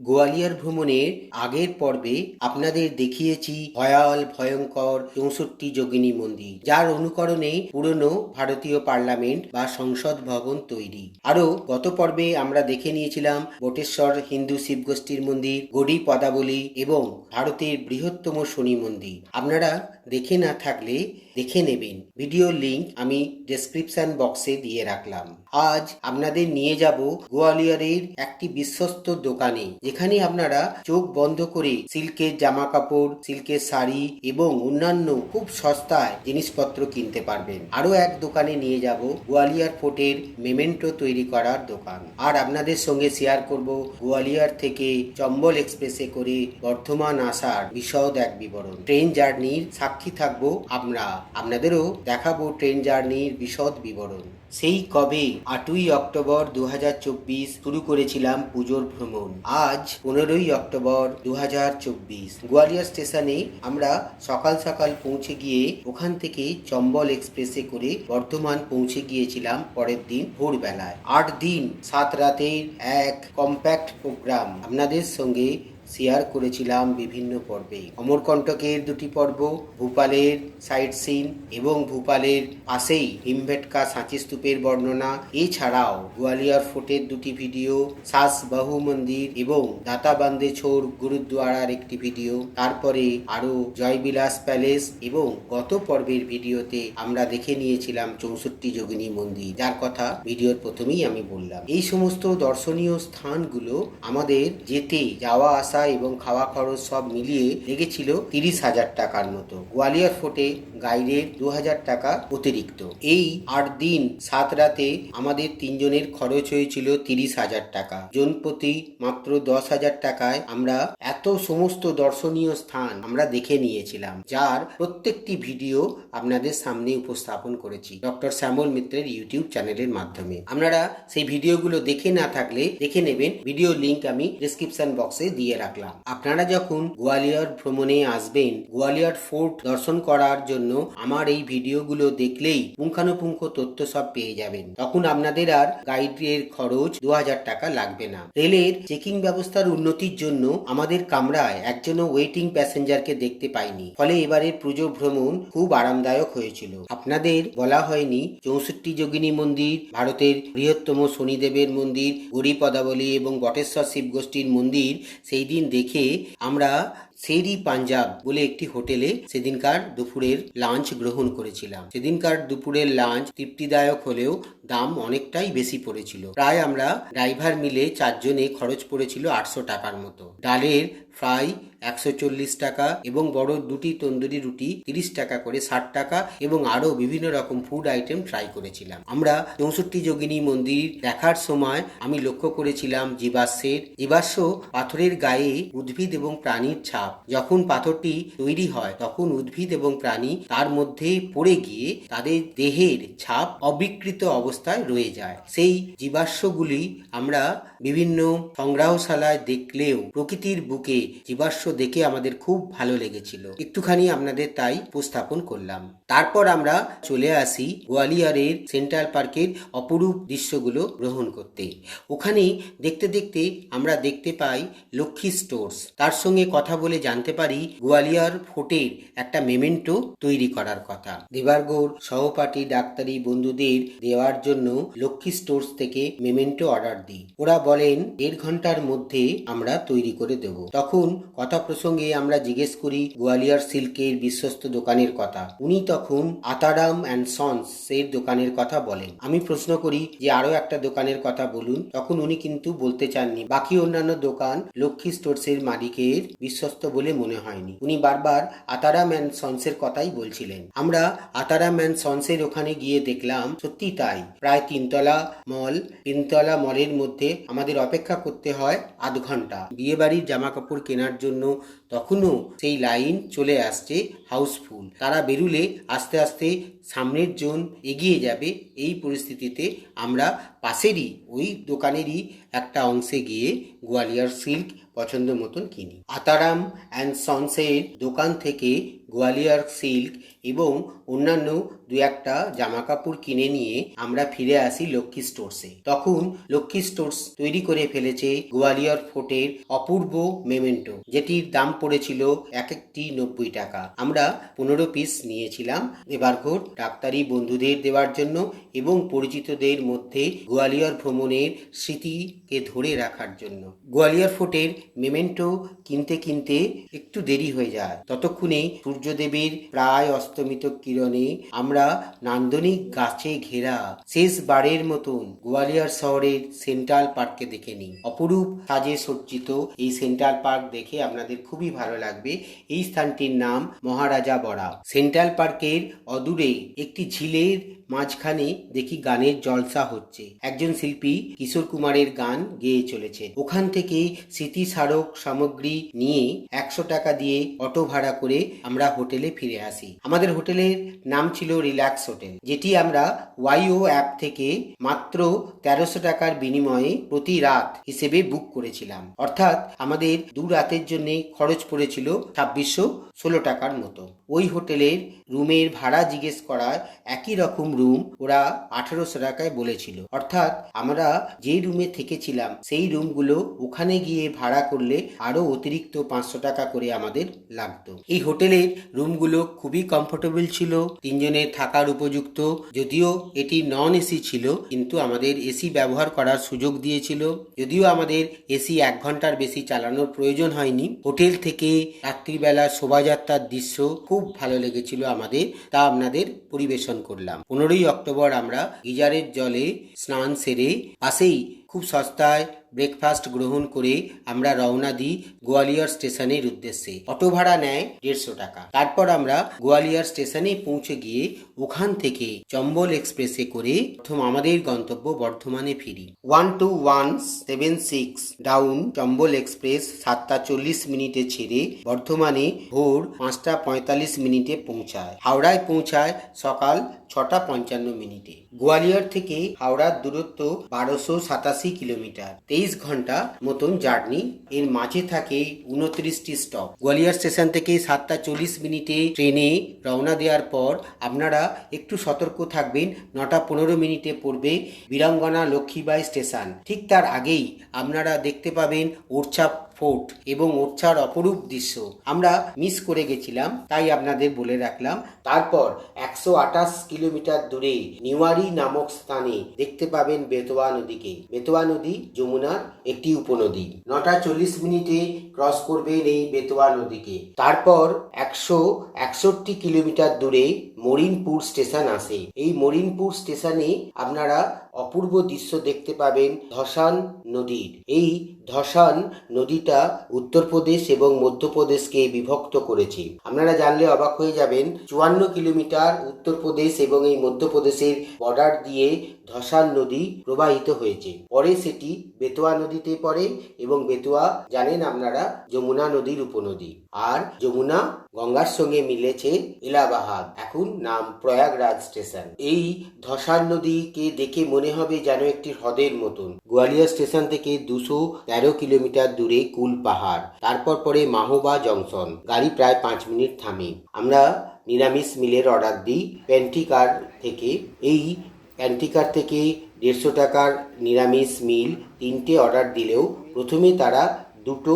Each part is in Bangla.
গোয়ালিয়র ভ্রমণের আগের পর্বে আপনাদের দেখিয়েছি ভয়াল, ভয়ঙ্কর চৌষট্টি যোগিনী মন্দির, যার অনুকরণে পুরনো ভারতীয় পার্লামেন্ট বা সংসদ ভবন তৈরি। আরও গত পর্বে আমরা দেখে নিয়েছিলাম বটেশ্বর হিন্দু শিবগোষ্ঠীর মন্দির গড়ি পদাবলী এবং ভারতের বৃহত্তম শনি মন্দির। আপনারা দেখে না থাকলে দেখে নেবেন। ভিডিও লিংক আমি ডেসক্রিপশন বক্সে দিয়ে রাখলাম। আজ আপনাদের নিয়ে যাব গোয়ালিয়রের একটি বিশ্বস্ত দোকানে, যেখানে আপনারা চোখ বন্ধ করে সিল্কের জামা কাপড় সিল্কের শাড়ি এবং অন্যান্য খুব সস্তায় জিনিসপত্র কিনতে পারবেন। আরও এক দোকানে নিয়ে যাব গোয়ালিয়র ফোর্টের মেমেন্টো তৈরি করার দোকান। আর আপনাদের সঙ্গে শেয়ার করব গোয়ালিয়র থেকে চম্বল এক্সপ্রেসে করে বর্ধমান আসার বিশদ এক বিবরণ। ট্রেন জার্নির সাক্ষী থাকব আমরা। আপনাদেরও দেখাবো ট্রেন জার্নির বিশদ বিবরণ। সেই কবে আটই অক্টোবর দু হাজার চব্বিশ শুরু করেছিলাম পুজোর ভ্রমণ। আজ পনেরোই অক্টোবর দু গোয়ালিয়র স্টেশনে আমরা সকাল সকাল পৌঁছে গিয়ে ওখান থেকে চম্বল এক্সপ্রেসে করে বর্ধমান পৌঁছে গিয়েছিলাম পরের দিন ভোরবেলায়। আট দিন, সাত রাতের এক কম্প্যাক্ট প্রোগ্রাম। আপনাদের সঙ্গে শেয়ার করেছিলাম বিভিন্ন পর্বে। অমরকণ্টকের দুটি পর্ব, ভূপালের সাইট সিন এবং ভূপালের পাশেই হিমভেটকা সাঁচি স্তূপের বর্ণনা। এছাড়াও গোয়ালিয়র ফোর্টের দুটি ভিডিও, সাস বাহু মন্দির এবং দাতাবান্দে ছোর গুরুদ্বারার একটি ভিডিও। তারপরে আরও জয়বিলাস প্যালেস এবং গত পর্বের ভিডিওতে আমরা দেখে নিয়েছিলাম চৌষট্টি যোগিনী মন্দির, যার কথা ভিডিওর প্রথমেই আমি বললাম। এই সমস্ত দর্শনীয় স্থানগুলো আমাদের যেতে যাওয়া আসা এবং খাওয়া খরচ সব মিলিয়ে লেগেছিল তিরিশ হাজার টাকার মতো। গোয়ালিয়র ফোর্টে গাইডের দু হাজার টাকা অতিরিক্ত। এই আট দিন সাত রাতে আমাদের তিনজনের খরচ হয়েছিল তিরিশ হাজার টাকা। জন প্রতি মাত্র দশ হাজার টাকায় আমরা এত সমস্ত দর্শনীয় স্থান আমরা দেখে নিয়েছিলাম, যার প্রত্যেকটি ভিডিও আপনাদের সামনে উপস্থাপন করেছি ডক্টর শ্যামল মিত্রের ইউটিউব চ্যানেলের মাধ্যমে। আপনারা সেই ভিডিওগুলো দেখে না থাকলে দেখে নেবেন। ভিডিও লিংক আমি ডিসক্রিপশন বক্সে দিয়ে রাখলাম। আপনারা যখন গোয়ালিয়র ভ্রমণে আসবেন, গোয়ালিয়র ফোর্ট দর্শন করার জন্য আমার এই ভিডিওগুলো দেখলেই পুঙ্খানুপুঙ্খ তথ্য সব পেয়ে যাবেন। তখন আপনাদের আর গাইডের খরচ দু হাজার টাকা লাগবে না। রেলের চেকিং ব্যবস্থার উন্নতির জন্য আমাদের কামরায় একজনও ওয়েটিং প্যাসেঞ্জারকে দেখতে পাইনি। ফলে এবারের পুজো ভ্রমণ খুব আরামদায়ক হয়েছিল। আপনাদের বলা হয়নি চৌষট্টি যোগিনী মন্দির, ভারতের বৃহত্তম শনিদেবের মন্দির গড়ি পদাবলী এবং বটেশ্বর শিবগোষ্ঠীর মন্দির, সেই দিন দেখে আমরা সেরি পাঞ্জাব বলে একটি হোটেলে সেদিনকার দুপুরের লাঞ্চ গ্রহণ করেছিলাম। সেদিনকার দুপুরের লাঞ্চ তৃপ্তিদায়ক হলেও দাম অনেকটাই বেশি পড়েছিল। প্রায় আমরা ড্রাইভার মিলে চারজনে খরচ পড়েছিল আটশো টাকার মতো। ডালের ফ্রাই একশো চল্লিশ টাকা এবং বড় দুটি তন্দুরি রুটি তিরিশ টাকা করে ষাট টাকা এবং আরও বিভিন্ন রকম ফুড আইটেম ট্রাই করেছিলাম। আমরা চৌষট্টি যোগিনী মন্দির দেখার সময় আমি লক্ষ্য করেছিলাম জীবাশ্মের। জীবাশ্ম পাথরের গায়ে উদ্ভিদ এবং প্রাণীর ছাপ। যখন পাথরটি তৈরি হয়, তখন উদ্ভিদ এবং প্রাণী তার মধ্যে পড়ে গিয়ে তাদের দেহের ছাপ অবিকৃত অবস্থায় রয়ে যায়। সেই জীবাশ্মগুলি আমরা বিভিন্ন সংগ্রহশালায় দেখলেও প্রকৃতির বুকে জীবাশ্ম দেখে আমাদের খুব ভালো লেগেছিল। একটুখানি আপনাদের তাই উপস্থাপন করলাম। তারপর আমরা চলে আসি গোয়ালিয়রের সেন্ট্রাল পার্কের অপরূপ দৃশ্যগুলো গ্রহণ করতে। ওখানে দেখতে দেখতে আমরা দেখতে পাই লক্ষ্মী স্টোর্স। তার সঙ্গে কথা বলে জানতে পারি গোয়ালিয়র ফোর্টের একটা মেমেন্টো তৈরি করার কথা। দেবারগৌড় সহপাঠী ডাক্তারি বন্ধুদের দেওয়ার জন্য লক্ষ্মী স্টোর্স থেকে মেমেন্টো অর্ডার দিই। ওরা বলেন, দেড় ঘণ্টার মধ্যে আমরা তৈরি করে দেব। তখন কথা প্রসঙ্গে আমরা জিজ্ঞেস করি, গোয়ালিয়র সিল্কের বিশ্বস্ত দোকানের কথা? উনি তখন, আতারাম অ্যান্ড সন্স এর দোকানের কথা বলেন। আমি প্রশ্ন করি, যে আরও একটা দোকানের কথা বলুন? তখন উনি কিন্তু বলতে চাননি, বাকি অন্যান্য দোকান লক্ষ্মী স্টোর্স এর মালিকের বিশ্বস্ত বলে মনে হয়নি। উনি বারবার, আতারাম অ্যান্ড সন্সের কথাই বলছিলেন। আমরা আতারাম অ্যান্ড সন্সের ওখানে গিয়ে দেখলাম সত্যি তাই। প্রায় তিনতলা মল, তিনতলা মলের মধ্যে আমাদের অপেক্ষা করতে হয় আধ ঘণ্টা। বিয়েবাড়ির জামা কাপড় কেনার জন্য তখনও সেই লাইন চলে আসছে হাউসফুল। তারা বেরুলে আস্তে আস্তে সামনের জন এগিয়ে যাবে এই পরিস্থিতিতে। আমরা পাশেরই, ওই দোকানেরই একটা অংশে গিয়ে গোয়ালিয়র সিল্ক পছন্দ মতন কিনি। আতারাম অ্যান্ড সন্সের দোকান থেকে গোয়ালিয়র সিল্ক এবং অন্যান্য দু একটা জামা কাপড় কিনে নিয়ে আমরা ফিরে আসি লক্ষ্মী স্টোরসে। তখন লক্ষ্মী স্টোরস তৈরি করে ফেলেছে গোয়ালিয়র ফোর্টের অপূর্ব মেমেন্টো, যেটির দাম পড়েছিল এক একটি নব্বই টাকা। আমরা পনেরো পিস নিয়েছিলাম। এবার ঘোট ডাক্তারি বন্ধুদের দেওয়ার জন্য এবং পরিচিতদের মধ্যে গোয়ালিয়র ভ্রমণের স্মৃতিকে ধরে রাখার জন্য। গোয়ালিয়র ফোর্টের মেমেন্টো কিনতে কিনতে একটু দেরি হয়ে যায়। ততক্ষণে সূর্যদেবের প্রায় অস্তমিত কিরণে আমরা নান্দনিক গাছে ঘেরা শেষবারের মতন গোয়ালিয়র শহরের সেন্ট্রাল পার্ককে দেখে নিই। অপরূপ সাজে সজ্জিত এই সেন্ট্রাল পার্ক দেখে আপনাদের খুবই ভালো লাগবে। এই স্থানটির নাম মহারাজা বড়া সেন্ট্রাল পার্কের অদূরে একটি ঝিলের মাঝখানে দেখি গানের জলসা হচ্ছে। একজন শিল্পী কিশোর কুমারের গান গেয়ে চলেছে। ওখান থেকে স্মৃতি স্মারক সামগ্রী নিয়ে একশো টাকা দিয়ে অটো ভাড়া করে আমরা হোটেলে ফিরে আসি। আমাদের হোটেলের নাম ছিল রিল্যাক্স হোটেল, যেটি আমরা ওয়াইও অ্যাপ থেকে মাত্র তেরোশো টাকার বিনিময়ে প্রতি রাত হিসেবে বুক করেছিলাম। অর্থাৎ আমাদের দু রাতের জন্য খরচ পড়েছিল ছাব্বিশশো ষোলো টাকার মতো। ওই হোটেলের রুমের ভাড়া জিজ্ঞেস করায় একই রকম রুম ওরা আঠারোশো টাকায় বলেছিল। অর্থাৎ আমরা যে রুমে থেকেছিলাম, সেই রুমগুলো ওখানে গিয়ে ভাড়া করলে আরও অতিরিক্ত পাঁচশো টাকা করে আমাদের লাগতো। এই হোটেলের রুমগুলো খুবই কমফোর্টেবল ছিল, তিনজনের থাকার উপযুক্ত, যদিও এটি নন এসি ছিল, কিন্তু আমাদের এসি ব্যবহার করার সুযোগ দিয়েছিল। যদিও আমাদের এসি এক ঘণ্টার বেশি চালানোর প্রয়োজন হয়নি, হোটেল থেকে রাত্রিবেলা শোভাযাত্রার দৃশ্য খুব ভালো লেগেছিল আমাদের, তা আপনাদের পরিবেশন করলাম। পনেরোই অক্টোবর আমরা গিজারের জলে স্নান সেরে পাশেই খুব সস্তায় ব্রেকফাস্ট গ্রহণ করে আমরা রওনা দিই গোয়ালিয়র স্টেশনের উদ্দেশ্যে। অটো ভাড়া নেয় দেড়শো টাকা। তারপর আমরা গোয়ালিয়র স্টেশনে পৌঁছে গিয়ে ওখান থেকে চম্বল এক্সপ্রেসে করে প্রথম আমাদের গন্তব্য বর্ধমানে ফিরি। One two one seven six down Chambal express সাতটা চল্লিশ মিনিটে ছেড়ে বর্ধমানে ভোর পাঁচটা পঁয়তাল্লিশ মিনিটে পৌঁছায়। হাওড়ায় পৌঁছায় সকাল ছটা পঞ্চান্ন মিনিটে। গোয়ালিয়র থেকে হাওড়ার দূরত্ব বারোশো সাতাশি কিলোমিটার। তেইশ ঘণ্টা মতন জার্নি। এর মাঝে থাকে উনত্রিশটি স্টপ। গোয়ালিয়র স্টেশন থেকে সাতটা চল্লিশ মিনিটে ট্রেনে রওনা দেওয়ার পর আপনারা একটু সতর্ক থাকবেন, নটা পনেরো মিনিটে পড়বে বীরাঙ্গনা লক্ষ্মীবাই স্টেশন। ঠিক তার আগেই আপনারা দেখতে পাবেন ওরছা ফোর্ট এবং ওরছার অপরূপ দৃশ্য। আমরা মিস করে গেছিলাম, তাই আপনাদের বলে রাখলাম। তারপর একশো আঠাশ কিলোমিটার দূরে নিওয়ারি নামক স্থানে দেখতে পাবেন বেতোয়া নদীকে। বেতোয়া নদী যমুনার একটি উপনদী। নটা চল্লিশ মিনিটে ক্রস করবেন এই বেতোয়া নদীকে। তারপর একশো একষট্টি কিলোমিটার দূরে মরিনপুর স্টেশন আসে। এই মরিনপুর স্টেশনে আপনারা অপূর্ব দৃশ্য দেখতে পাবেন ধসান নদীর। এই ধসান নদীটা উত্তরপ্রদেশ এবং মধ্যপ্রদেশকে বিভক্ত করেছে। আপনারা জানলে অবাক হয়ে যাবেন, চুয়ান্ন কিলোমিটার উত্তরপ্রদেশ এবং এই মধ্যপ্রদেশের বর্ডার দিয়ে ধসান নদী প্রবাহিত হয়েছে। পরে সেটি বেতোয়া নদীতে পড়ে এবং বেতোয়া জানেন আপনারা যমুনা নদীর উপনদী। আর যমুনা গঙ্গার সঙ্গে মিলেছে এলাহাবাদ, এখন নাম প্রয়াগরাজ স্টেশন। এই ধসান নদীকে দেখে মনে হবে যেন একটি হ্রদের মতন। গোয়ালিয়র স্টেশন থেকে দুশো তেরো কিলোমিটার দূরে কুল পাহাড়, তারপর পরে মাহোবা জংশন। গাড়ি প্রায় পাঁচ মিনিট থামে। আমরা নিরামিষ মিলের অর্ডার দিই। প্যান্টিকার থেকে, এই প্যান্টিকার থেকে দেড়শো টাকার নিরামিষ মিল তিনটে অর্ডার দিলেও প্রথমে তারা দুটো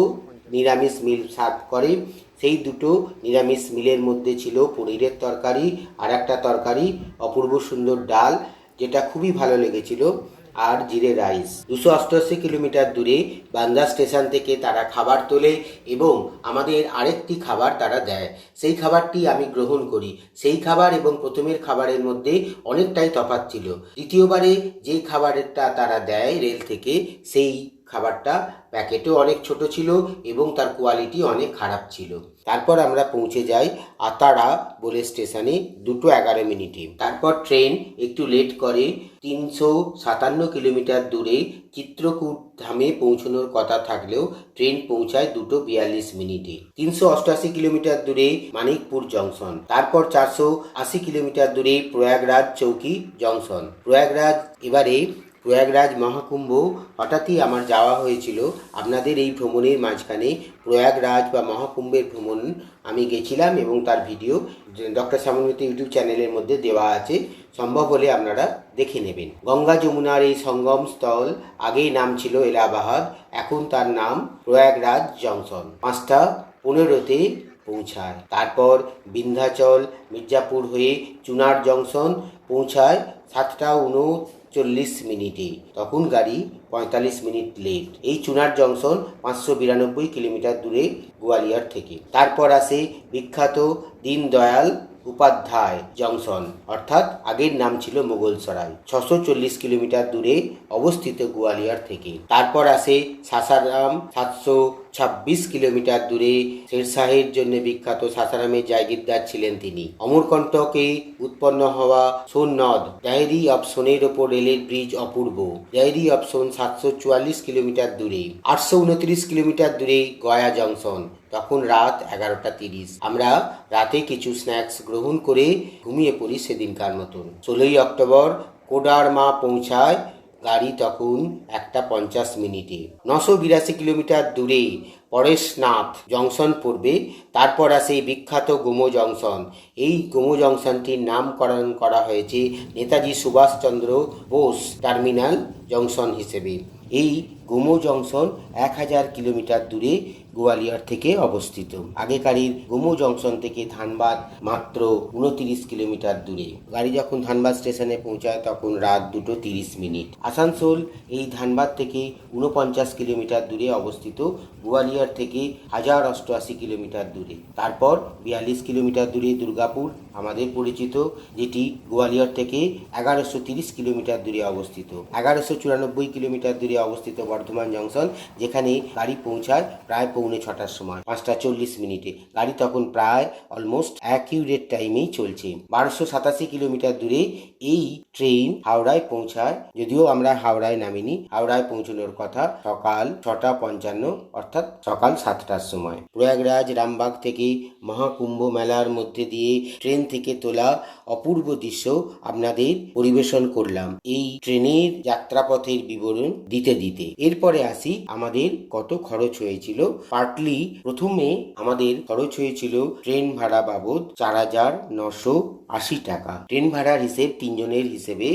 নিরামিষ মিল সার্ভ করে। সেই দুটো নিরামিষ মিলের মধ্যে ছিল পনিরের তরকারি আর একটা তরকারি অপূর্ব সুন্দর ডাল, যেটা খুবই ভালো লেগেছিল, আর জিরে রাইস। দুশো অষ্টআশি কিলোমিটার দূরে বান্দা স্টেশন থেকে তারা খাবার তোলে এবং আমাদের আরেকটি খাবার তারা দেয়। সেই খাবারটি আমি গ্রহণ করি। সেই খাবার এবং প্রথমের খাবারের মধ্যে অনেকটাই তফাৎ ছিল। দ্বিতীয়বারে যে খাবারটা তারা দেয় রেল থেকে, সেই খাবারটা, প্যাকেটও অনেক ছোট ছিল এবং তার কোয়ালিটি অনেক খারাপ ছিল। তারপর আমরা পৌঁছে যাই আতারা বলে স্টেশনে দুটো এগারো মিনিটে। তারপর ট্রেন একটু লেট করে তিনশো সাতান্ন কিলোমিটার দূরে চিত্রকূট ধামে পৌঁছানোর কথা থাকলেও ট্রেন পৌঁছায় দুটো বিয়াল্লিশ মিনিটে। তিনশো অষ্টআশি কিলোমিটার দূরে মানিকপুর জংশন। তারপর চারশো আশি কিলোমিটার দূরে প্রয়াগরাজ চৌকি জংশন। প্রয়াগরাজ এবারে প্রয়াগরাজ মহাকুম্ভ হঠাৎই আমার যাওয়া হয়েছিল। আপনাদের এই ভ্রমণের মাঝখানে প্রয়াগরাজ বা মহাকুম্ভের ভ্রমণ আমি গেছিলাম এবং তার ভিডিও ডক্টর শ্যামলমিত্র ইউটিউব চ্যানেলের মধ্যে দেওয়া আছে। সম্ভব হলে আপনারা দেখে নেবেন। গঙ্গা যমুনার এই সঙ্গম স্থল আগেই নাম ছিল এলাহাবাদ, এখন তার নাম প্রয়াগরাজ জংশন। পাঁচটা পনেরোতে পৌঁছায়। তারপর বিন্ধ্যাচল, মির্জাপুর হয়ে চুনার জংশন পৌঁছায়। সাতটা উনচল্লিশ মিনিটে। তখন গাড়ি পঁয়তাল্লিশ মিনিট লেট এই চুনার জংশন পাঁচশো বিরানব্বই কিলোমিটার দূরে গোয়ালিয়র থেকে। তারপর আসে বিখ্যাত দীনদয়াল উপাধ্যায় জংশন, অর্থাৎ আগের নাম ছিল মোগলসরাই ছশো চল্লিশ কিলোমিটার দূরে অবস্থিত গোয়ালিয়র থেকে। তারপর আসে সাসারাম, সাতশো ছাব্বিশ কিলোমিটার দূরে শেরশাহের জন্য বিখ্যাত সাসারামের জায়গিরদার ছিলেন তিনি। অমরকণ্টকে উৎপন্ন হওয়া সোন নদ ডায়েরি অফ সোনের ওপর রেলের ব্রিজ অপূর্ব। ডায়েরি অফ সোন সাতশো চুয়াল্লিশ কিলোমিটার দূরে। আটশো উনত্রিশ কিলোমিটার দূরে গয়া জংশন। তখন রাত এগারোটা তিরিশ। আমরা রাতে কিছু স্ন্যাক্স গ্রহণ করে ঘুমিয়ে পড়ি সেদিনকার মতন। ষোলোই অক্টোবর কোডারমা পৌঁছায়, গাড়ি তখন একটা পঞ্চাশ মিনিটে। নশো বিরাশি কিলোমিটার দূরে পরেশনাথ জংশন পড়বে, তারপর আসে বিখ্যাত গোমো জংশন। এই গোমো জংশনটির নামকরণ করা হয়েছে নেতাজি সুভাষচন্দ্র বোস টার্মিনাল জংশন হিসেবে। এই গোমো জংশন এক হাজার কিলোমিটার দূরে গোয়ালিয়র থেকে অবস্থিত। আগেকারীর গোমো জংশন থেকে ধানবাদ মাত্র উনতিরিশ কিলোমিটার দূরে। গাড়ি যখন ধানবাদ স্টেশনে পৌঁছায়, তখন রাত দুটো তিরিশ মিনিট। আসানসোল এই ধানবাদ থেকে উনপঞ্চাশ কিলোমিটার দূরে অবস্থিত, গোয়ালিয়র থেকে হাজার অষ্টআশি কিলোমিটার দূরে। তারপর বিয়াল্লিশ কিলোমিটার দূরে দুর্গাপুর, আমাদের পরিচিত, যেটি গোয়ালিয়র থেকে এগারোশো তিরিশ কিলোমিটার দূরে অবস্থিত। এগারোশো চুরানব্বই কিলোমিটার দূরে অবস্থিত বর্ধমান জংশন, যেখানে গাড়ি পৌঁছায় প্রায় পৌনে ছটার সময়, পাঁচটা চল্লিশ মিনিটে। গাড়ি তখন প্রায় অলমোস্ট অ্যাকিউরেট টাইমেই চলছে। বারোশো সাতাশি কিলোমিটার দূরে এই ট্রেন হাওড়ায় পৌঁছায়। যদিও আমরা হাওড়ায় নামিনি, হাওড়ায় পৌঁছানোর কথা সকাল ছটা পঞ্চান্ন, অর্থাৎ সকাল সাতটার সময়। প্রয়াগরাজ, রামবাগ থেকে মহাকুম্ভ মেলার মধ্যে দিয়ে ট্রেন থেকে তোলা অপূর্ব দৃশ্য আপনাদের পরিবেশন করলাম। এই ট্রেনের যাত্রাপথের বিবরণ দিতে দিতে। এরপরে আসি, আমাদের কত খরচ হয়েছিল পার্টলি প্রথমে আমাদের খরচ হয়েছিল ট্রেন ভাড়া বাবদ চার হাজার নশো আশি টাকা। ট্রেন ভাড়ার হিসেব তিনজনের হিসেবে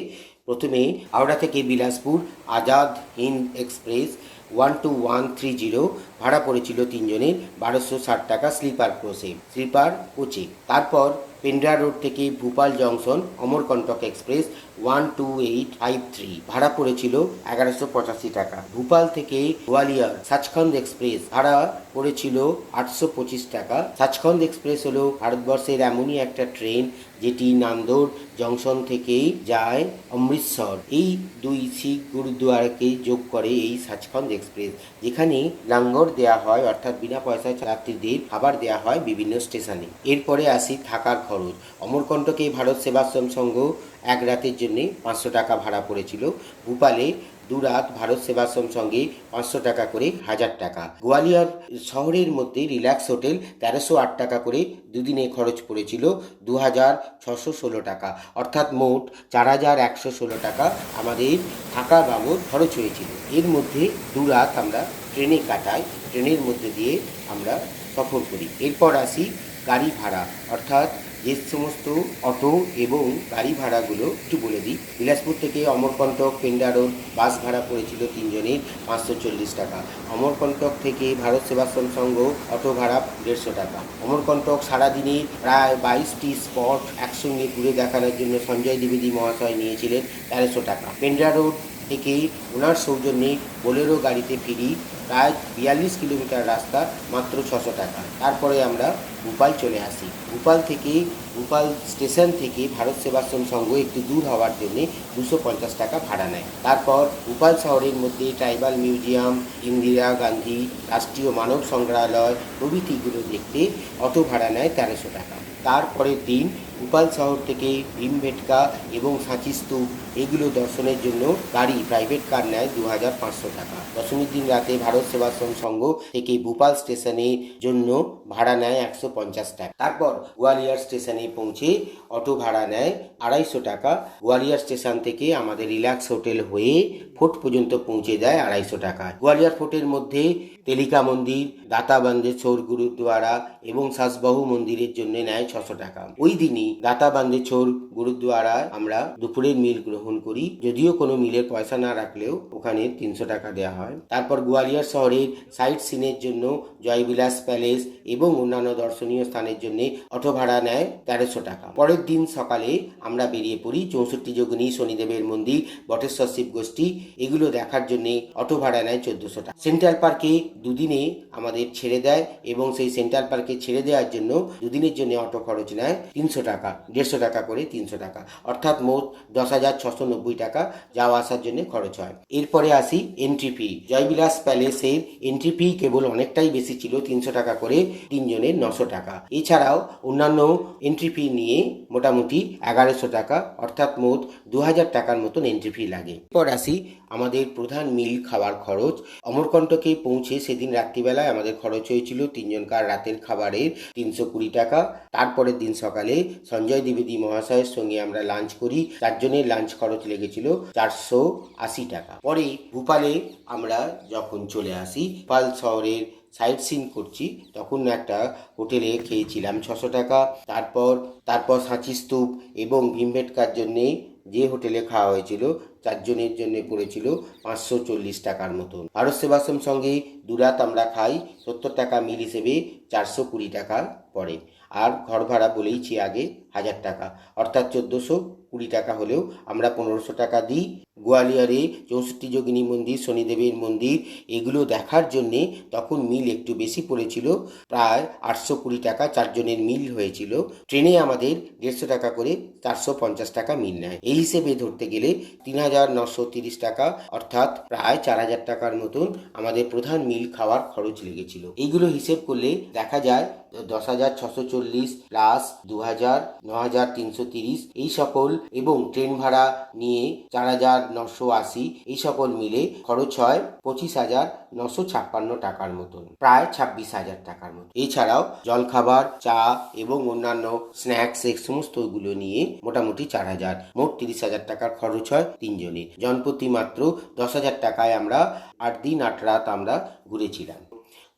প্রথমে হাওড়া থেকে Bilaspur, Azad Hind express, one two one three zero ভাড়া পড়েছিল তিনজনের বারোশো ষাট টাকা স্লিপার ক্রোসে, স্লিপার কোচে। তারপর পেন্ড্রা রোড থেকে Bhopal junction, Amarkantak express one two eight five three ভাড়া পড়েছিল এগারোশো পঁচাশি টাকা। ভূপাল থেকে গোয়ালিয়র সাচখন্দ এক্সপ্রেস। ভাড়া পড়েছিল আটশো পঁচিশ টাকা। সাচখন্দ এক্সপ্রেস হলো ভারতবর্ষের এমনই একটা ট্রেন যেটি নান্দোর জংশন থেকেই যায় অমৃতসর। এই দুই শিখ গুরুদুয়ারাকে যোগ করে এই সাচখন্দ এক্সপ্রেস, যেখানে লাঙ্গর দেয়া হয়, অর্থাৎ বিনা পয়সায় যাত্রীদের খাবার দেয়া হয় বিভিন্ন স্টেশনে। এরপরে আসি থাকার খরচ। অমরকণ্টকে ভারত সেবাশ্রম সংঘ এক রাতের জন্যে পাঁচশো টাকা ভাড়া পড়েছিল। ভূপালে দু রাত ভারত সেবাশ্রম সঙ্গে পাঁচশো টাকা করে হাজার টাকা। গোয়ালিয়র শহরের মধ্যে রিল্যাক্স হোটেল তেরোশো আট টাকা করে দুদিনে খরচ পড়েছিল দু হাজার ছশো ষোলো টাকা। অর্থাৎ মোট চার হাজার একশো ষোলো টাকা আমাদের থাকা বাবদ খরচ হয়েছিল। এর মধ্যে দু রাত আমরা ট্রেনে কাটাই, ট্রেনের মধ্যে দিয়ে আমরা সফর করি। এরপর আসি গাড়ি ভাড়া। অর্থাৎ যে সমস্ত অটো এবং গাড়ি ভাড়াগুলো একটু বলে দিই। বিলাসপুর থেকে অমরকণ্টক পেন্ডা রোড, বাস ভাড়া পড়েছিল তিনজনের পাঁচশো চল্লিশ টাকা। অমরকণ্টক থেকে ভারত সেবাশ্রম সংঘ অটো ভাড়া দেড়শো টাকা। অমরকণ্টক সারাদিনে প্রায় বাইশটি স্পট একসঙ্গে ঘুরে দেখানোর জন্য সঞ্জয় দ্বিবেদী মহাশয় নিয়েছিলেন তেরোশো টাকা। পেন্ডা রোড থেকে ওনার সৌজন্যে বোলেরো গাড়িতে ফিরি প্রায় বিয়াল্লিশ কিলোমিটার রাস্তা মাত্র ছশো টাকা। তারপরে আমরা ভোপাল চলে আসি। ভোপাল থেকে, ভোপাল স্টেশন থেকে ভারত সেবাশ্রম সংঘ একটু দূর হওয়ার জন্যে দুশো পঞ্চাশ টাকা ভাড়া নেয়। তারপর ভোপাল শহরের মধ্যে ট্রাইবাল মিউজিয়াম, ইন্দিরা গান্ধী, রাষ্ট্রীয় মানব সংগ্রহালয় প্রভৃতিগুলো দেখতে অটো ভাড়া নেয় তেরোশো টাকা। তারপরের দিন ভোপাল শহর থেকে ভীমভেটকা এবং সাঁচি স্তূপ এগুলো দর্শনের জন্য গাড়ি প্রাইভেট কার নেয় দু হাজার পাঁচশো টাকা। দশমীর দিন রাতে ভারত সেবাশ্রম সংঘ থেকে ভোপাল স্টেশনের জন্য ভাড়া নেয় একশো পঞ্চাশ টাকা। তারপর গোয়ালিয়ার স্টেশনে পৌঁছে অটো ভাড়া নেয় আড়াইশো টাকা। গোয়ালিয়র স্টেশন থেকে আমাদের রিল্যাক্স হোটেল হয়ে ফোর্ট পর্যন্ত পৌঁছে দেয় আড়াইশো টাকা। গোয়ালিয়র ফোর্টের মধ্যে তেলিকা মন্দির, দাতা বান্দেশ্বর গুরুদ্বারা এবং শাসবাহু মন্দিরের জন্য নেয় ছশো টাকা। ওই দিনই দাতা বান্দেশ্বর গুরুদ্বারা আমরা দুপুরের মিল গ্রহণ করি। যদিও কোনো মিলের পয়সা না রাখলেও ওখানে তিনশো টাকা দেওয়া হয়। তারপর গোয়ালিয়র শহরের সাইট সিনের জন্য জয়বিলাস প্যালেস এবং অন্যান্য দর্শনীয় স্থানের জন্য অটো ভাড়া নেয় তেরোশো টাকা। পরের দিন সকালে আমরা বেরিয়ে পড়ি চৌষট্টি যোগিনী শনিদেবের মন্দির, বটেশ্বর শিব গোষ্ঠী। এগুলো দেখার জন্য অটো ভাড়া নেয় চোদ্দশো টাকা। সেন্ট্রাল পার্কে দুদিনে আমাদের ছেড়ে দেয় এবং সেই সেন্ট্রাল পার্কে ছেড়ে দেওয়ার জন্য দুদিনের জন্য অটো খরচ নেয় তিনশো টাকা, দেড়শো টাকা করে তিনশো টাকা। অর্থাৎ মোট দশ হাজার ছশো নব্বই টাকা যাওয়া আসার জন্য খরচ হয়। এরপরে আসি entry fee Jai Vilas প্যালেসের entry fee কেবল অনেকটাই বেশি ছিল, তিনশো টাকা করে তিনজনের নশো টাকা। এছাড়াও অন্যান্য এন্ট্রি ফি নিয়ে মোটামুটি এগারোশো টাকা, অর্থাৎ মোট দু হাজার টাকার মতন এন্ট্রি ফি লাগে। এরপর আসি আমাদের প্রধান মিল খাবার খরচ। অমরকণ্টকে পৌঁছে সেদিন রাত্রিবেলায় আমাদের খরচ হয়েছিল তিনজনকার রাতের খাবারের তিনশো কুড়ি টাকা। তারপরের দিন সকালে সঞ্জয় দ্বিবেদী মহাশয়ের সঙ্গে আমরা লাঞ্চ করি। চারজনের লাঞ্চ খরচ লেগেছিল চারশো আশি টাকা। পরে ভূপালে আমরা যখন চলে আসি, ভোপাল শহরের সাইট সিন করছি। তখন একটা হোটেলে খেয়েছিলাম ছশো টাকা। তারপর তারপর সাঁচি স্তূপ এবং ভীমবেটকার জন্যে যে হোটেলে খাওয়া হয়েছিল, চারজনের জন্য পড়েছিল পাঁচশো চল্লিশ টাকার মতন। ভারত সেবাশ্রম সঙ্গে দুরাত আমরা খাই, সত্তর টাকা মিল হিসেবে চারশো কুড়ি টাকা পড়ে। আর ঘর ভাড়া বলেইছি আগে হাজার টাকা, অর্থাৎ চোদ্দোশো কুড়ি টাকা হলেও আমরা পনেরোশো টাকা দিই। গোয়ালিয়রে চৌষট্টি যোগিনী মন্দির, শনিদেবের মন্দির, এগুলো দেখার জন্যে তখন মিল একটু বেশি পড়েছিল। প্রায় আটশো কুড়ি টাকা চারজনের মিল হয়েছিল। ট্রেনে আমাদের দেড়শো টাকা করে চারশো পঞ্চাশ টাকা মিল নেয়। এই হিসেবে ধরতে গেলে তিন হাজার নশো তিরিশ টাকা, অর্থাৎ প্রায় চার হাজার টাকার মতন আমাদের প্রধান মিল খাওয়ার খরচ লেগেছিল। এইগুলো হিসেব করলে দেখা যায় দশ হাজার ছশো চল্লিশ প্লাস দু হাজার, ন হাজার তিনশো তিরিশ, এই সকল এবং ট্রেন ভাড়া নিয়ে চার হাজার নশো আশি, এই সকল মিলে খরচ হয় পঁচিশ হাজার নশো ছাপ্পান্ন টাকার মতন, প্রায় ছাব্বিশ হাজার টাকার মতো এছাড়াও জলখাবার, চা এবং অন্যান্য স্ন্যাক্স এই সমস্তগুলো নিয়ে মোটামুটি চার হাজার, মোট তিরিশ হাজার টাকার খরচ হয় তিনজনের। জনপ্রতি মাত্র দশ হাজার টাকায় আমরা আট দিন আট রাত আমরা ঘুরেছিলাম।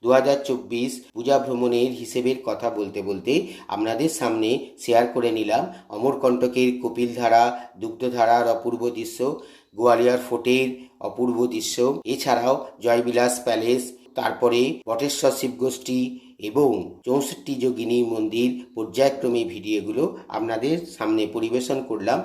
দু হাজার চব্বিশ পূজা ভ্রমণের হিসেবের কথা বলতে বলতে আপনাদের সামনে শেয়ার করে নিলাম অমরকণ্টকের কপিলধারা, দুগ্ধধারার অপূর্ব দৃশ্য গোয়ালিয়র ফোর্টের অপূর্ব দৃশ্য। এছাড়াও জয়বিলাস প্যালেস, তারপরে বটেশ্বর শিবগোষ্ঠী এবং চৌষট্টি যোগিনী মন্দির পর্যায়ক্রমে ভিডিওগুলো আপনাদের সামনে পরিবেশন করলাম।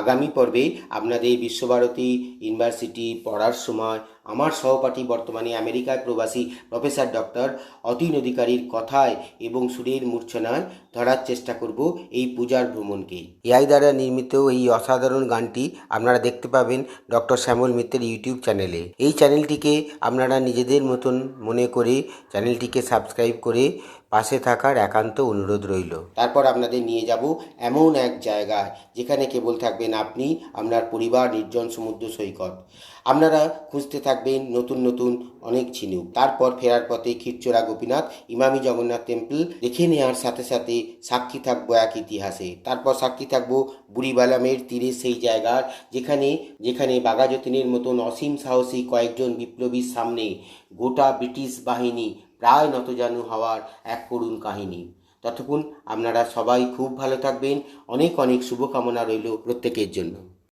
আগামী পর্বে আপনাদের বিশ্বভারতী ইউনিভার্সিটি পড়ার সময় আমার সহপাঠী বর্তমানে আমেরিকায় প্রবাসী প্রফেসর ডক্টর অতীন অধিকারীর কথায় এবং সুরের মূর্ছনায় ধরার চেষ্টা করব এই পূজার ভ্রমণকে। এআই দ্বারা নির্মিত এই অসাধারণ গানটি আপনারা দেখতে পাবেন ডক্টর শ্যামল মিত্রের ইউটিউব চ্যানেলে। এই চ্যানেলটিকে আপনারা নিজেদের মতন মনে করে চ্যানেলটিকে সাবস্ক্রাইব করে পাশে থাকার একান্ত অনুরোধ রইল। তারপর আপনাদের নিয়ে যাব এমন এক জায়গায়, যেখানে কেবল থাকবেন আপনি, আপনার পরিবার, নির্জন সমুদ্র সৈকত। আপনারা খুঁজতে থাকবেন নতুন নতুন অনেক ঝিনুক। তারপর ফেরার পথে ক্ষীরচোরা গোপীনাথ, ইমামি জগন্নাথ টেম্পল, দেখে নেওয়ার সাথে সাথে সাক্ষী থাকব এক ইতিহাসে। তারপর সাক্ষী থাকব বুড়িবালামের তীরে সেই জায়গার, যেখানে যেখানে বাঘাযতীনের মতন অসীম সাহসী কয়েকজন বিপ্লবীর সামনে গোটা ব্রিটিশ বাহিনী প্রায় নতজানু হওয়ার এক করুণ কাহিনী। ততক্ষণ আপনারা সবাই খুব ভালো থাকবেন। অনেক অনেক শুভকামনা রইল প্রত্যেকের জন্য।